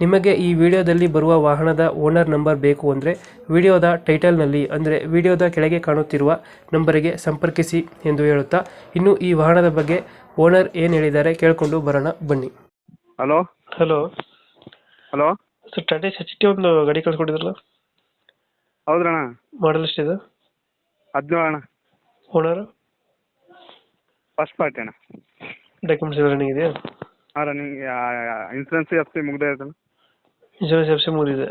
ನಿಮಗೆ ಈ ವಿಡಿಯೋದಲ್ಲಿ ಬರುವ ವಾಹನದ ಓನರ್ ನಂಬರ್ ಬೇಕು ಅಂದರೆ ವಿಡಿಯೋದ ಟೈಟಲ್ನಲ್ಲಿ ಅಂದರೆ ವಿಡಿಯೋದ ಕೆಳಗೆ ಕಾಣುತ್ತಿರುವ ನಂಬರಿಗೆ ಸಂಪರ್ಕಿಸಿ ಎಂದು ಹೇಳುತ್ತಾ ಇನ್ನು ಈ ವಾಹನದ ಬಗ್ಗೆ ಓನರ್ ಏನು ಹೇಳಿದ್ದಾರೆ ಕೇಳಿಕೊಂಡು ಬರೋಣ ಬನ್ನಿ. Hello? Hello? Hello? Sir Tata ಸಚಿಟಿ ಟಿ ಒಂದು ಗಾಡಿ ಕಳ್ಸ್ಕೊಟ್ಟಿದ್ರಲ್ಲ? ಹೌದ್ರಣ್ಣ. ಮಾಡಲ್ ಇದು ಹದಿನೇಳು ಅಣ್ಣ. ಓನರ್ ಫಸ್ಟ್ ಪಾರ್ಟಿ ಅಣ್ಣ. ಡಾಕ್ಯುಮೆಂಟ್ಸ್ ಎಲ್ಲ ರನ್ನಿಂಗ್ ಇದೆಯಾ ಹಾಂ ನಿಮಗೆ insurance F C insurance F C ಮುಗಿದಿದೆ.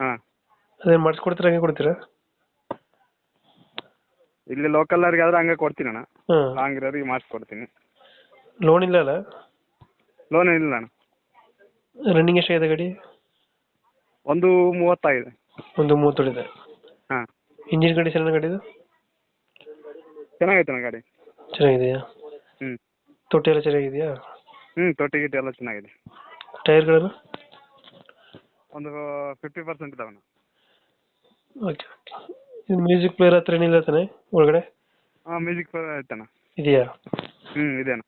ಹಾಂ. ಅದೇನು ಮಾಡಿಸ್ಕೊಡ್ತೀರಾ ಹಂಗೆ ಕೊಡ್ತೀರಾ? ಇಲ್ಲಿ ಲೋಕಲ್ ಅವ್ರಿಗೆ ಆದ್ರೆ ಹಂಗೆ ಕೊಡ್ತೀನಿ ಅಣ್ಣ. ಹಾಂ. ಲಾಂಗ್ ಇರೋರಿಗೆ ಮಾಡಿಸ್ಕೊಡ್ತೀನಿ. ಲೋನ್ ಇಲ್ಲ ಅಲ್ಲ? ಲೋನ್ ಇಲ್ಲ ಅಣ್ಣ. ರನ್ನಿಂಗ್ ಎಷ್ಟಾಗಿದೆ ಗಾಡಿ? ಒಂದು ಮೂವತ್ತಾಗಿದೆ. ಒಂದು ಮೂವತ್ತೊಳಿದೆ ಹಾಂ. ಇಂಜಿನ್ ಕಂಡೀಷನ್ ಗಾಡಿದು? ಚೆನ್ನಾಗೈತೆ ಅಣ್ಣ ಗಾಡಿ. ಚೆನ್ನಾಗಿದೆಯಾ? ಹ್ಞೂ ತೊಟ್ಟಿ ಎಲ್ಲ ಚೆನ್ನಾಗಿದೆಯಾ? ಹ್ಞೂ ತೊಟ್ಟಿ ಗಿಟ್ಟಿ ಎಲ್ಲ ಚೆನ್ನಾಗಿದೆ. ಟೈರ್ಗಳನ್ನು ಒಂದು ಫಿಫ್ಟಿ ಪರ್ಸೆಂಟ್ ಇದಾವಣ್ಣ ಓಕೆ ಇದು ಮ್ಯೂಸಿಕ್ ಪ್ಲೇಯರ್ ಹತ್ರ ಏನಿಲ್ಲ ತಾನೆ ಒಳಗಡೆ? ಹಾಂ ಮ್ಯೂಸಿಕ್ ಐತಣ್ಣ. ಇದೆಯಾ? ಹ್ಞೂ ಇದೆ ಅಣ್ಣ.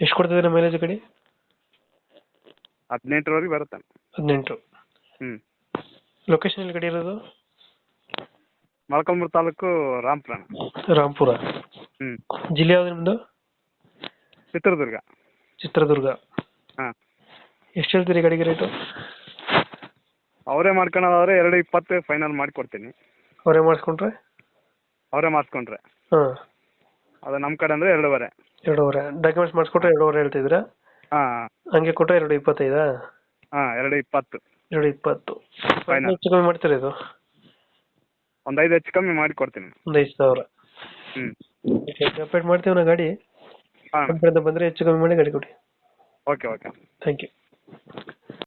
ಎಷ್ಟು ಕೊಡ್ತಿದ್ದೀರಾ ಮೈಲೇಜ್ ಗಾಡಿ ಹದಿನೆಂಟರವರೆಗೆ ಬರುತ್ತೆ ಅಣ್ಣ ಹದಿನೆಂಟು. ಹ್ಞೂ ಲೊಕೇಶನ್ ಎಲ್ಲಿ ಗಾಡಿ ಇರೋದು? ಮೊಳಕಾಲ್ಮೂರು ತಾಲೂಕು ರಾಂಪುರ ಅಣ್ಣ. ರಾಂಪುರ ಹ್ಞೂ ಜಿಲ್ಲೆ ಯಾವುದು ನಿಮ್ಮದು ಚಿತ್ರದುರ್ಗ. ಚಿತ್ರದುರ್ಗ. ಹಾಂ. ಎಷ್ಟು ಹೇಳ್ತೀರಿ ಗಾಡಿಗೆ ರೇಟು ಅವರೇ ಮಾಡ್ಕೊಳೋದಾದ್ರೆ ಎರಡು ಇಪ್ಪತ್ತು ಫೈನಲ್ ಮಾಡಿ ಕೊಡ್ತೀನಿ ಅವರೇ ಮಾಡಿಸ್ಕೊಂಡ್ರೆ? ಅವರೇ ಮಾಡಿಸ್ಕೊಂಡ್ರೆ. ಹಾಂ. ಅದು ನಮ್ಮ ಕಡೆ ಅಂದರೆ ಎರಡೂವರೆ. ಎರಡೂವರೆ. ಡಾಕ್ಯುಮೆಂಟ್ಸ್ ಮಾಡಿಸ್ಕೊಟ್ರೆ ಎರಡೂವರೆ ಹೇಳ್ತಿದ್ದೀರಾ? ಹಾಂ. ಹಂಗೆ ಕೊಟ್ಟರೆ ಎರಡು ಇಪ್ಪತ್ತೈದಾ? ಹಾಂ ಎರಡು ಇಪ್ಪತ್ತು. ಎರಡು ಇಪ್ಪತ್ತು. ಫೈನಲ್ ಹೆಚ್ಚು ಕಮ್ಮಿ ಮಾಡ್ತೀರಾ ಇದು? ಒಂದು ಐದು ಹೆಚ್ಚು ಕಮ್ಮಿ ಮಾಡಿ ಕೊಡ್ತೀನಿ ಒಂದು ಐದು ಸಾವಿರ. ಹ್ಞೂ ಅಪ್ಡೇಟ್ ಮಾಡ್ತೀವಿ ನಾ ಗಾಡಿ. ಹಾಂ. ನಮ್ಮ ಕಡೆಯಿಂದ ಬಂದರೆ ಹೆಚ್ಚು ಕಮ್ಮಿ ಮಾಡಿ ಗಾಡಿ ಕೊಡಿ. Okay okay thank you